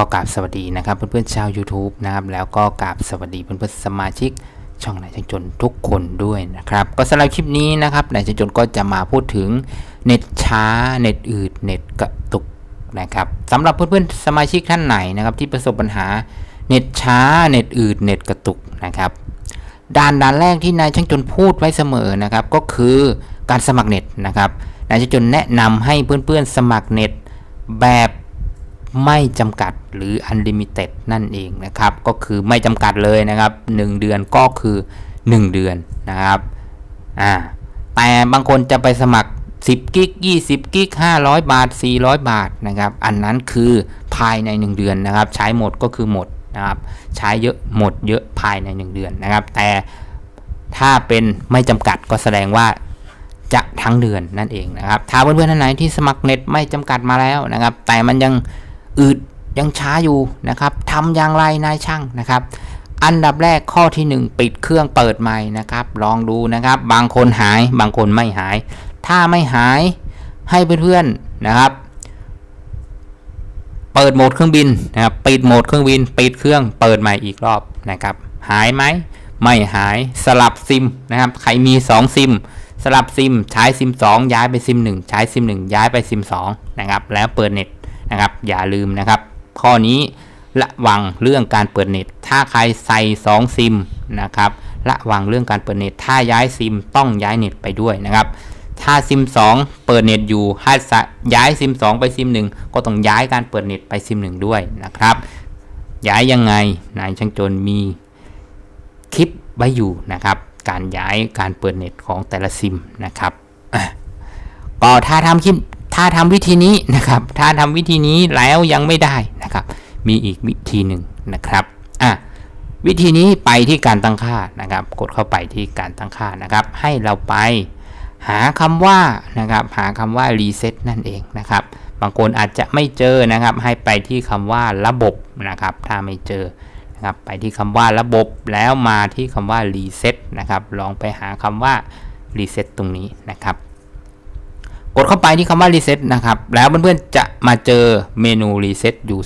ก็กราบสวัสดีนะครับเพื่อนๆชาว YouTube นะครับแล้วก็กราบสวัสดีเพื่อนๆสมาชิกช่องนายช่างจนทุกคนด้วยนะครับ ก็สำหรับคลิปนี้นะครับนายช่างจนก็จะมาพูดถึงเน็ตช้าเน็ตอืดเน็ตกระตุกนะครับสำหรับเพื่อนๆสมาชิกท่านไหนนะครับที่ประสบปัญหาเน็ตช้าเน็ตอืดเน็ตกระตุกนะครับด่านด่านแรกที่นายช่างจนพูดไว้เสมอนะครับก็คือการสมัครเน็ตนะครับนายช่างจนแนะนำให้เพื่อนๆสมัครเน็ตแบบ ไม่จำกัดหรือ unlimited นั่นเองนะครับ ก็คือไม่จำกัดเลยนะครับ 1 เดือนก็คือ 1 เดือนนะครับอ่าแต่บางคนจะไปสมัคร 10 กิก 20 กิก 500 บาท 400 บาทนะครับ อันนั้นคือภายใน 1 เดือนนะครับ ใช้หมดก็คือหมดนะครับ ใช้เยอะหมดเยอะภายใน 1 เดือนนะครับ แต่ถ้าเป็นไม่จำกัดก็แสดงว่าจะทั้งเดือนนั่นเองนะครับ ถ้าเพื่อนๆท่านไหนที่สมัครเน็ตไม่จำกัดมาแล้วนะครับ แต่มันยัง อืดยังช้าอยู่นะครับทำอย่างไรนายช่างนะครับอันดับแรกข้อที่ 1 ปิดเครื่องเปิดใหม่นะครับ ลองดูนะครับ บางคนหายบางคนไม่หาย ถ้าไม่หายให้เพื่อนๆนะครับ เปิดโหมดเครื่องบินนะครับปิดโหมดเครื่องบิน ปิดเครื่องเปิดใหม่อีกรอบนะครับ หายไหมไม่หายสลับซิมนะครับใครมี 2 ซิม สลับซิมใช้ซิม 2 ย้ายไปซิม 1 ใช้ซิม 1 ย้ายไปซิม 2 นะครับ แล้วเปิดเน็ต นะครับ อย่าลืมนะครับ ข้อนี้ระวังเรื่องการเปิดเน็ต ถ้าใครใส่ 2 ซิมนะครับระวังเรื่องการเปิดเน็ต ถ้าย้ายซิมต้องย้ายเน็ตไปด้วยนะครับ ถ้าซิม 2 เปิดเน็ตอยู่ถ้าย้ายซิม 2 ไปซิม 1 ก็ต้องย้ายการเปิดเน็ตไปซิม 1 ด้วยนะครับ ย้ายยังไงนายช่างจนมีคลิปไว้อยู่นะครับ การย้ายการเปิดเน็ตของแต่ละซิมนะครับก็ถ้าทำคลิป ถ้าทำวิธีนี้นะครับ ถ้าทำวิธีนี้แล้วยังไม่ได้นะครับ มีอีกวิธีหนึ่งนะครับอะวิธีนี้ไปที่การตั้งค่านะครับ กดเข้าไปที่การตั้งค่านะครับ ให้เราไปหาคำว่านะครับ หาคำว่า reset นั่นเองนะครับ บางคนอาจจะไม่เจอนะครับ ให้ไปที่คำว่าระบบนะครับ ถ้าไม่เจอนะครับ ไปที่คำว่าระบบแล้วมาที่คำว่า reset นะครับ ลองไปหาคำว่า reset ตรงนี้นะครับ กดเข้าไปที่คำว่า reset นะครับ แล้วเพื่อนๆจะมาเจอเมนู reset อยู่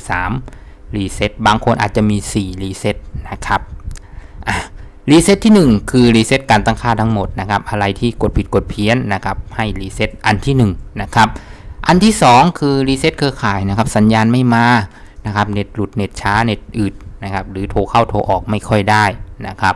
3 reset บางคนอาจจะมี4 reset นะครับรีเซ็ตที่ 1 คือรีเซ็ตการตั้งค่าทั้งหมดนะครับ อะไรที่กดผิดกดเพี้ยนนะครับ ให้รีเซ็ตอันที่ 1 นะครับ อันที่ 2 คือรีเซ็ตเครือข่ายนะครับ สัญญาณไม่มานะครับเน็ตหลุดเน็ตช้าเน็ตอืดนะครับ หรือโทรเข้าโทรออกไม่ค่อยได้นะครับ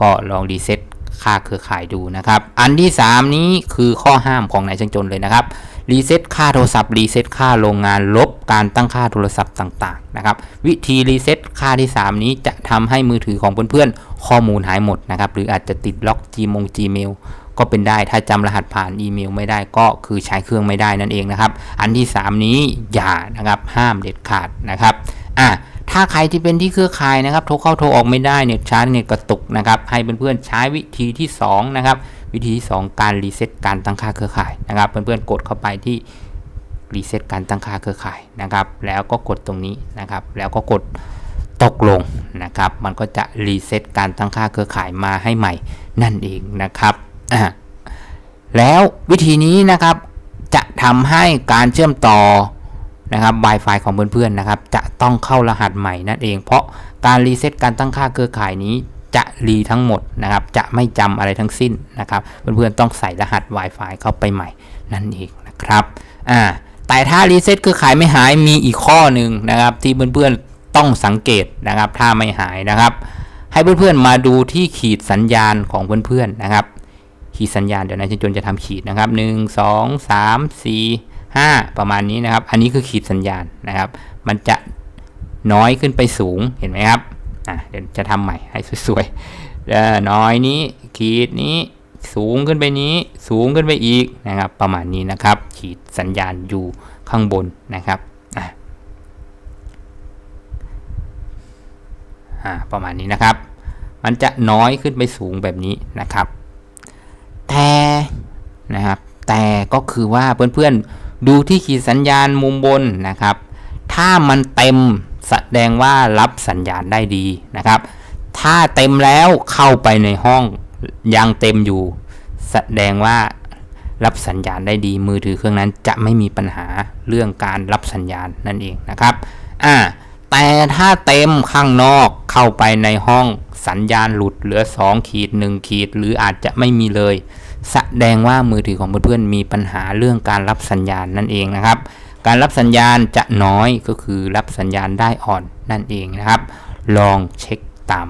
ก็ลองรีเซ็ต ค่าเครือข่ายดูนะครับ อันที่ 3 นี้คือข้อห้ามของนายช่างจนเลยนะครับรีเซ็ตค่าโทรศัพท์รีเซ็ตค่าโรงงานลบการตั้งค่าโทรศัพท์ต่างๆนะครับวิธีรีเซ็ตค่าที่ 3 นี้จะทำให้มือถือของเพื่อนๆ ข้อมูลหายหมดนะครับหรืออาจจะติดล็อก Gmong Gmail ก็เป็นได้ถ้าจำรหัสผ่านอีเมลไม่ได้ก็คือใช้เครื่องไม่ได้นั่นเองนะครับ อันที่ 3 นี้อย่านะครับห้ามเด็ดขาดนะครับอะ ถ้าใครที่เป็นที่เครือข่ายนะครับโทรเข้าโทรออกไม่ได้เน็ตช้าเน็ตกระตุกนะครับให้เพื่อนๆใช้วิธีที่2นะครับวิธีที่ 2 การรีเซ็ตการตั้งค่าเครือข่ายนะครับเพื่อนๆกดเข้าไปที่รีเซ็ตการตั้งค่าเครือข่ายนะครับแล้วก็กดตรงนี้นะครับแล้วก็กดตกลงนะครับมันก็จะรีเซ็ตการตั้งค่าเครือข่ายมาให้ใหม่นั่นเองนะครับแล้ววิธีนี้นะครับจะทำให้การเชื่อมต่อ นะครับ Wi-Fi ของเพื่อนๆนะครับ จะต้องเข้ารหัสใหม่นั่นเอง เพราะการรีเซ็ตการตั้งค่าเครือข่ายนี้จะรีทั้งหมดนะครับ จะไม่จำอะไรทั้งสิ้นนะครับ เพื่อนๆต้องใส่รหัส Wi-Fi เข้าไปใหม่นั่นเองนะครับ อ่า แต่ถ้ารีเซ็ตเครือข่ายไม่หายมีอีกข้อหนึ่งนะครับ ที่เพื่อนๆต้องสังเกตนะครับ ถ้าไม่หายนะครับ ให้เพื่อนๆมาดูที่ขีดสัญญาณของเพื่อนๆนะครับ ขีดสัญญาณเดี๋ยวนายจนจะทำขีดนะครับ 1 2 3 4 5 ประมาณนี้นะครับ อันนี้คือขีดสัญญาณนะครับ มันจะน้อยขึ้นไปสูงเห็นไหมครับอะเดี๋ยวจะทำใหม่ให้สวยๆน้อยนี้ขีดนี้สูงขึ้นไปนี้สูงขึ้นไปอีกนะครับ ประมาณนี้นะครับ ขีดสัญญาณอยู่ข้างบนนะครับอะประมาณนี้นะครับ มันจะน้อยขึ้นไปสูงแบบนี้นะครับ แต่นะครับ แต่ก็คือว่าเพื่อนๆ ดูที่ขีดสัญญาณมุมบนนะครับ ถ้ามันเต็มแสดงว่ารับสัญญาณได้ดีนะครับ ถ้าเต็มแล้วเข้าไปในห้องยังเต็มอยู่ แสดงว่ารับสัญญาณได้ดี มือถือเครื่องนั้นจะไม่มีปัญหาเรื่องการรับสัญญาณนั่นเองนะครับอ่าแตแต่ถ้าเต็มข้างนอกเข้าไปในห้องสัญญาณหลุดเหลือ 2 ขีด 1 ขีด หรืออาจจะไม่มีเลย แสดงว่ามือถือของเพื่อนๆมีปัญหาเรื่องการรับสัญญาณนั่นเองนะครับ การรับสัญญาณจะน้อยก็คือรับสัญญาณได้อ่อนนั่นเองนะครับ ลองเช็คตาม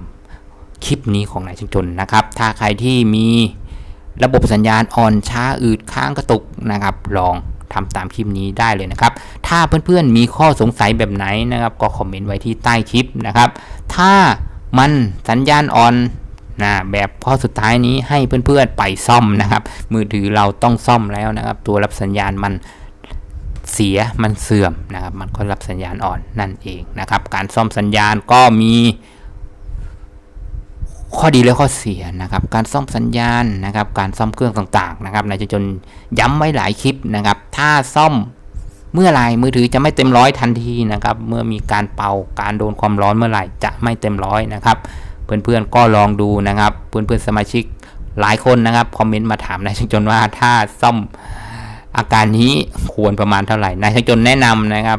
คลิปนี้ของนายช่างจนนะครับ ถ้าใครที่มีระบบสัญญาณอ่อนช้าอืดค้างกระตุกนะครับ ลองทำตามคลิปนี้ได้เลยนะครับ ถ้าเพื่อนๆมีข้อสงสัยแบบไหนนะครับ ก็คอมเมนต์ไว้ที่ใต้คลิปนะครับ ถ้ามันสัญญาณอ่อน นะแบบข้อสุดท้ายนี้ให้เพื่อนๆไปซ่อมนะครับ มือถือเราต้องซ่อมแล้วนะครับ ตัวรับสัญญาณมันเสียมันเสื่อมนะครับ มันก็รับสัญญาณอ่อนนั่นเองนะครับ การซ่อมสัญญาณก็มีข้อดีและข้อเสียนะครับ การซ่อมสัญญาณนะครับ การซ่อมเครื่องต่างๆนะครับนายจะจนย้ำไว้หลายคลิปนะครับ ถ้าซ่อมเมื่อไหรมือถือจะไม่เต็มร้อยทันทีนะครับ เมื่อมีการเป่าการโดนความร้อนเมื่อไหร่จะไม่เต็มร้อยนะครับ เพื่อนๆก็ลองดูนะครับ เพื่อนๆสมาชิกหลายคนนะครับคอมเมนต์มาถามนายช่างจนว่าถ้าซ่อมอาการนี้ควรประมาณเท่าไหร่นายช่างจนแนะนำนะครับ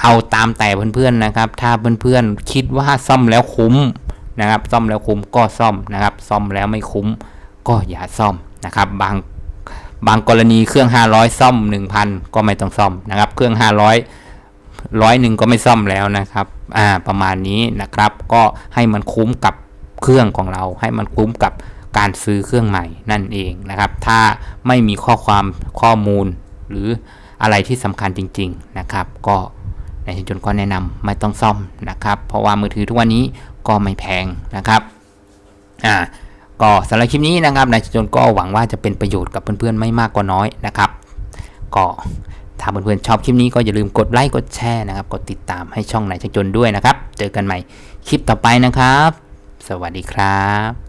เอาตามแต่เพื่อนๆนะครับ ถ้าเพื่อนๆคิดว่าซ่อมแล้วคุ้มนะครับ ซ่อมแล้วคุ้มก็ซ่อมนะครับ ซ่อมแล้วไม่คุ้มก็อย่าซ่อมนะครับ บางบางกรณีเครื่อง 500 ซ่อม 1,000 ก็ไม่ต้องซ่อมนะครับ เครื่อง 500 ร้อยหนึ่งก็ไม่ซ่อมแล้วนะครับอ่าประมาณนี้นะครับ ก็ให้มันคุ้มกับเครื่องของเรา ให้มันคุ้มกับการซื้อเครื่องใหม่นั่นเองนะครับ ถ้าไม่มีข้อความข้อมูล หรืออะไรที่สำคัญจริง ๆนะครับ ก็ในชุมชนก็แนะนำไม่ต้องซ่อมนะครับ เพราะว่ามือถือทุกวันนี้ก็ไม่แพงนะครับอ่าก็สำหรับคลิปนี้นะครับนายชนก็หวังว่าจะเป็นประโยชน์กับเพื่อนๆไม่มากก็น้อยนะครับ ก็ ถ้าเพื่อนๆชอบคลิปนี้ก็อย่าลืมกดไลค์กดแชร์นะครับ กดติดตามให้ช่องนายช่างจนด้วยนะครับ เจอกันใหม่คลิปต่อไปนะครับ สวัสดีครับ